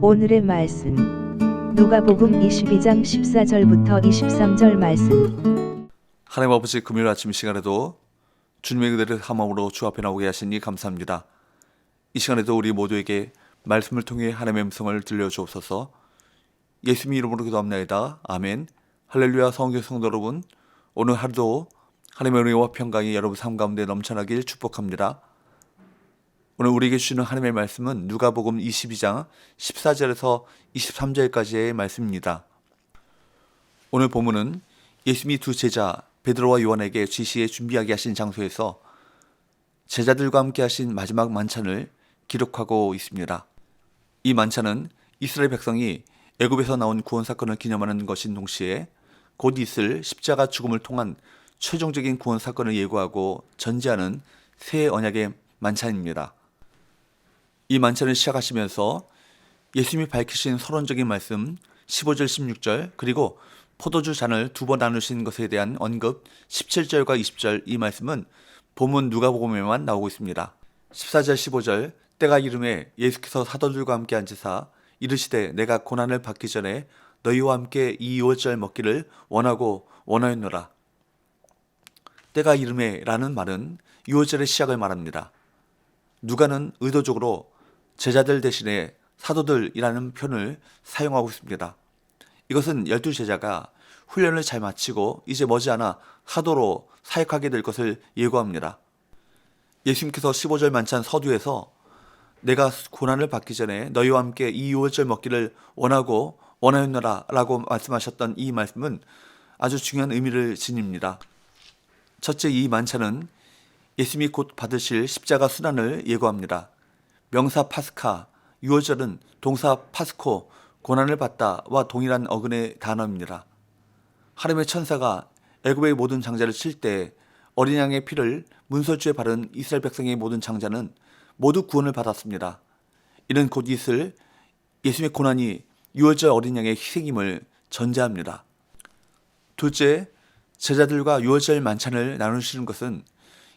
오늘의 말씀 누가복음 22장 14절부터 23절 말씀 하나님 아버지 금요일 아침 이 시간에도 주님의 그대를 함함으로 주 앞에 나오게 하시니 감사합니다. 이 시간에도 우리 모두에게 말씀을 통해 하나님의 음성을 들려주옵소서 예수님 이름으로 기도합나이다. 아멘 할렐루야 성교 성도 여러분 오늘 하루도 하나님의 은혜와 평강이 여러분 삶 가운데 넘쳐나길 축복합니다. 오늘 우리에게 주시는 하나님의 말씀은 누가복음 22장 14절에서 23절까지의 말씀입니다. 오늘 본문은 예수님이 두 제자 베드로와 요한에게 지시에 준비하게 하신 장소에서 제자들과 함께 하신 마지막 만찬을 기록하고 있습니다. 이 만찬은 이스라엘 백성이 애굽에서 나온 구원 사건을 기념하는 것인 동시에 곧 있을 십자가 죽음을 통한 최종적인 구원 사건을 예고하고 전제하는 새 언약의 만찬입니다. 이 만찬을 시작하시면서 예수님이 밝히신 서론적인 말씀 15절 16절 그리고 포도주 잔을 두 번 나누신 것에 대한 언급 17절과 20절 이 말씀은 본문 누가복음에만 나오고 있습니다. 14절 15절 때가 이름에 예수께서 사도들과 함께 앉으사 이르시되 내가 고난을 받기 전에 너희와 함께 이 유월절 먹기를 원하고 원하였노라. 때가 이름에라는 말은 유월절의 시작을 말합니다. 누가는 의도적으로 제자들 대신에 사도들이라는 표현을 사용하고 있습니다. 이것은 열두 제자가 훈련을 잘 마치고 이제 머지않아 사도로 사역하게 될 것을 예고합니다. 예수님께서 15절 만찬 서두에서 내가 고난을 받기 전에 너희와 함께 이 유월절 먹기를 원하고 원하였노라 라고 말씀하셨던 이 말씀은 아주 중요한 의미를 지닙니다. 첫째 이 만찬은 예수님이 곧 받으실 십자가 순환을 예고합니다. 명사 파스카, 유월절은 동사 파스코, 고난을 받다와 동일한 어근의 단어입니다. 하나님의 천사가 애굽의 모든 장자를 칠 때 어린 양의 피를 문설주에 바른 이스라엘 백성의 모든 장자는 모두 구원을 받았습니다. 이는 곧 있을 예수님의 고난이 유월절 어린 양의 희생임을 전제합니다. 둘째, 제자들과 유월절 만찬을 나누시는 것은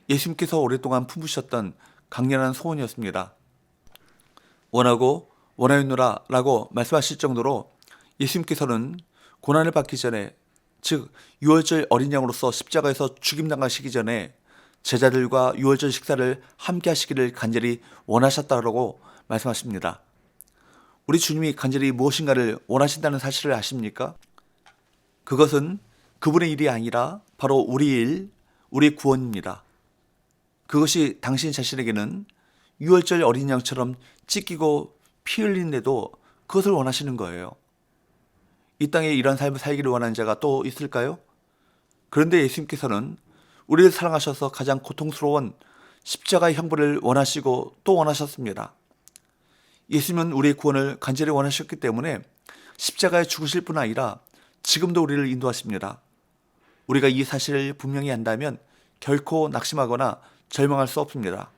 예수님께서 오랫동안 품으셨던 강렬한 소원이었습니다. 원하고 원하였노라 라고 말씀하실 정도로 예수님께서는 고난을 받기 전에 즉 유월절 어린 양으로서 십자가에서 죽임 당하시기 전에 제자들과 유월절 식사를 함께 하시기를 간절히 원하셨다고 말씀하십니다. 우리 주님이 간절히 무엇인가를 원하신다는 사실을 아십니까? 그것은 그분의 일이 아니라 바로 우리 일, 우리 구원입니다. 그것이 당신 자신에게는 유월절 어린 양처럼 찢기고 피 흘리는데도 그것을 원하시는 거예요. 이 땅에 이런 삶을 살기를 원하는 자가 또 있을까요? 그런데 예수님께서는 우리를 사랑하셔서 가장 고통스러운 십자가의 형벌을 원하시고 또 원하셨습니다. 예수님은 우리의 구원을 간절히 원하셨기 때문에 십자가에 죽으실 뿐 아니라 지금도 우리를 인도하십니다. 우리가 이 사실을 분명히 안다면 결코 낙심하거나 절망할 수 없습니다.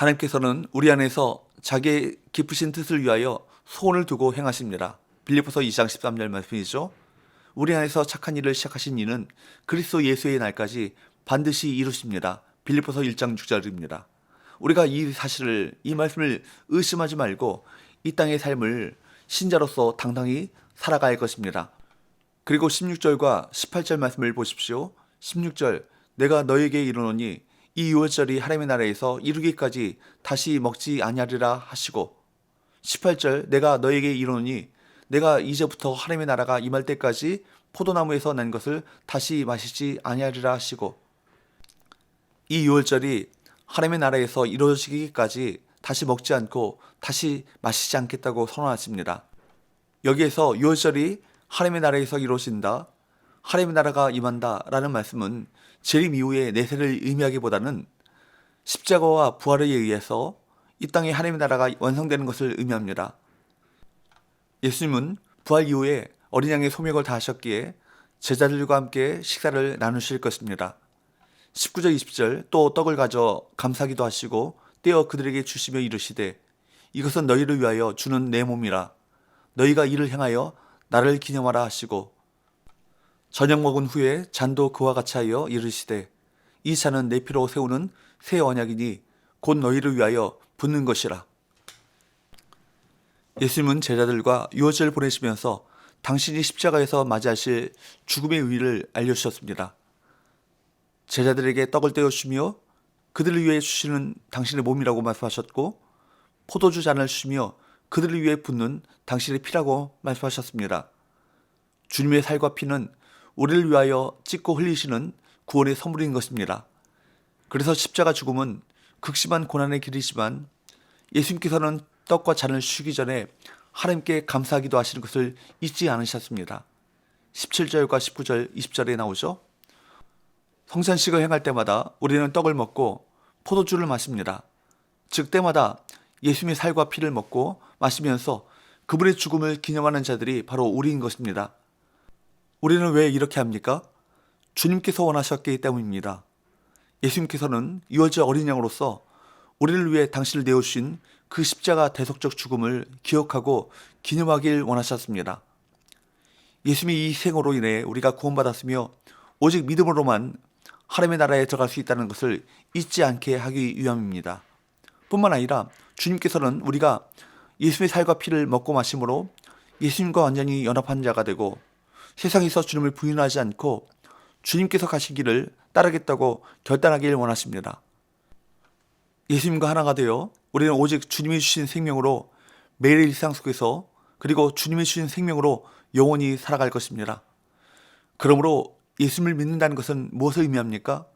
하나님께서는 우리 안에서 자기의 깊으신 뜻을 위하여 소원을 두고 행하십니다. 빌리포서 2장 13절 말씀이죠. 우리 안에서 착한 일을 시작하신 이는 그리스도 예수의 날까지 반드시 이루십니다. 빌리포서 1장 6절입니다. 우리가 이 사실을 이 말씀을 의심하지 말고 이 땅의 삶을 신자로서 당당히 살아갈 것입니다. 그리고 16절과 18절 말씀을 보십시오. 16절 내가 너에게 이르노니 이 유월절이 하나님의 나라에서 이루기까지 다시 먹지 아니하리라 하시고 18절 내가 너에게 이르노니 내가 이제부터 하나님의 나라가 임할 때까지 포도나무에서 난 것을 다시 마시지 아니하리라 하시고 이 유월절이 하나님의 나라에서 이루어지기까지 다시 먹지 않고 다시 마시지 않겠다고 선언하십니다. 여기에서 유월절이 하나님의 나라에서 이루어진다. 하나님의 나라가 임한다라는 말씀은 재림 이후의 내세를 의미하기보다는 십자가와 부활에 의해서 이 땅에 하나님의 나라가 완성되는 것을 의미합니다. 예수님은 부활 이후에 어린 양의 소명을 다하셨기에 제자들과 함께 식사를 나누실 것입니다. 19절 20절 또 떡을 가져 감사기도 하시고 떼어 그들에게 주시며 이르시되 이것은 너희를 위하여 주는 내 몸이라 너희가 이를 행하여 나를 기념하라 하시고 저녁 먹은 후에 잔도 그와 같이 하여 이르시되 이 잔은 내 피로 세우는 새 언약이니 곧 너희를 위하여 붙는 것이라. 예수님은 제자들과 유월절을 보내시면서 당신이 십자가에서 맞이하실 죽음의 의의를 알려주셨습니다. 제자들에게 떡을 떼어주시며 그들을 위해 주시는 당신의 몸이라고 말씀하셨고 포도주 잔을 주시며 그들을 위해 붓는 당신의 피라고 말씀하셨습니다. 주님의 살과 피는 우리를 위하여 찢고 흘리시는 구원의 선물인 것입니다. 그래서 십자가 죽음은 극심한 고난의 길이지만 예수님께서는 떡과 잔을 쉬기 전에 하나님께 감사하기도 하시는 것을 잊지 않으셨습니다. 17절과 19절, 20절에 나오죠. 성찬식을 행할 때마다 우리는 떡을 먹고 포도주를 마십니다. 즉 때마다 예수님의 살과 피를 먹고 마시면서 그분의 죽음을 기념하는 자들이 바로 우리인 것입니다. 우리는 왜 이렇게 합니까? 주님께서 원하셨기 때문입니다. 예수님께서는 유월절 어린 양으로서 우리를 위해 당신을 내어주신 그 십자가 대속적 죽음을 기억하고 기념하길 원하셨습니다. 예수님의 이 생으로 인해 우리가 구원받았으며 오직 믿음으로만 하나님의 나라에 들어갈 수 있다는 것을 잊지 않게 하기 위함입니다. 뿐만 아니라 주님께서는 우리가 예수님의 살과 피를 먹고 마심으로 예수님과 완전히 연합한 자가 되고 세상에서 주님을 부인하지 않고 주님께서 길을 따르겠다고 결단하길 원하십니다. 예수님과 하나가 되어 우리는 오직 주님이 주신 생명으로 매일 일상 속에서 그리고 주님이 주신 생명으로 영원히 살아갈 것입니다. 그러므로 예수님을 믿는다는 것은 무엇을 의미합니까?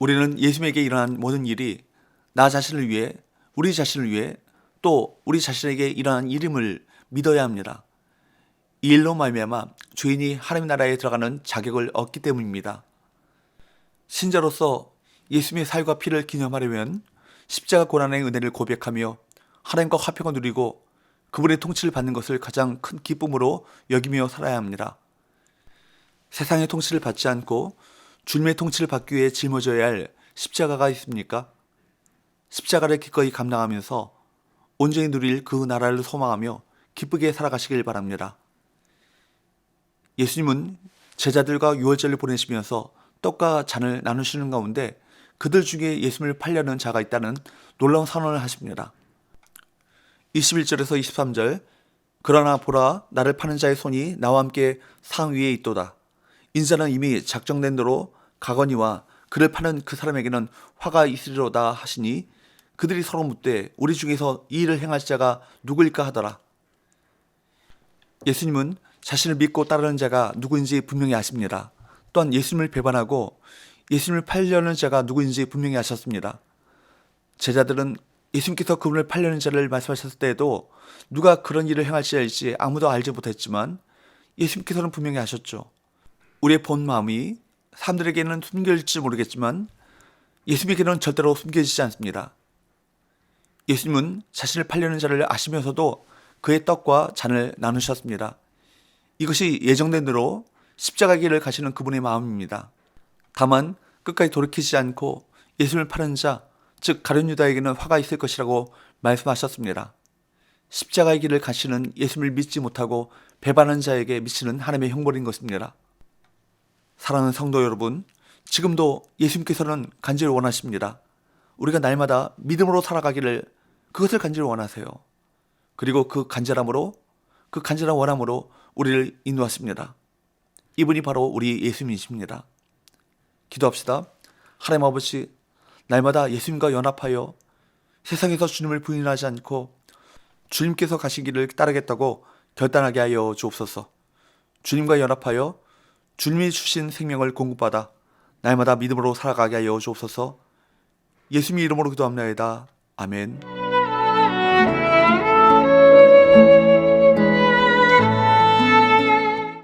우리는 예수님에게 일어난 모든 일이 나 자신을 위해, 우리 자신을 위해, 또 우리 자신에게 일어난 일임을 믿어야 합니다. 이 일로 말미암아 죄인이 하나님 나라에 들어가는 자격을 얻기 때문입니다. 신자로서 예수님의 살과 피를 기념하려면 십자가 고난의 은혜를 고백하며 하나님과 화평을 누리고 그분의 통치를 받는 것을 가장 큰 기쁨으로 여기며 살아야 합니다. 세상의 통치를 받지 않고 주님의 통치를 받기 위해 짊어져야 할 십자가가 있습니까? 십자가를 기꺼이 감당하면서 온전히 누릴 그 나라를 소망하며 기쁘게 살아가시길 바랍니다. 예수님은 제자들과 유월절을 보내시면서 떡과 잔을 나누시는 가운데 그들 중에 예수님을 팔려는 자가 있다는 놀라운 선언을 하십니다. 21절에서 23절 그러나 보라 나를 파는 자의 손이 나와 함께 상 위에 있도다. 인자는 이미 작정된 대로 가거니와 그를 파는 그 사람에게는 화가 있으리로다 하시니 그들이 서로 묻되 우리 중에서 이 일을 행할 자가 누구일까 하더라. 예수님은 자신을 믿고 따르는 자가 누구인지 분명히 아십니다. 또한 예수님을 배반하고 예수님을 팔려는 자가 누구인지 분명히 아셨습니다. 제자들은 예수님께서 그분을 팔려는 자를 말씀하셨을 때에도 누가 그런 일을 행할지 알지 아무도 알지 못했지만 예수님께서는 분명히 아셨죠. 우리의 본 마음이 사람들에게는 숨겨질지 모르겠지만 예수님에게는 절대로 숨겨지지 않습니다. 예수님은 자신을 팔려는 자를 아시면서도 그의 떡과 잔을 나누셨습니다. 이것이 예정된 대로 십자가 길을 가시는 그분의 마음입니다. 다만 끝까지 돌이키지 않고 예수님을 파는 자, 즉 가룟 유다에게는 화가 있을 것이라고 말씀하셨습니다. 십자가의 길을 가시는 예수님을 믿지 못하고 배반한 자에게 미치는 하나님의 형벌인 것입니다. 사랑하는 성도 여러분, 지금도 예수님께서는 간절히 원하십니다. 우리가 날마다 믿음으로 살아가기를 그것을 간절히 원하세요. 그리고 그 간절함으로 그 간절한 원함으로 우리를 인도하십니다. 이분이 바로 우리 예수님이십니다. 기도합시다. 하나님 아버지, 날마다 예수님과 연합하여 세상에서 주님을 부인하지 않고 주님께서 가신 길을 따르겠다고 결단하게 하여 주옵소서. 주님과 연합하여 주님이 주신 생명을 공급받아 날마다 믿음으로 살아가게 하여 주옵소서. 예수님 이름으로 기도합니다. 아멘.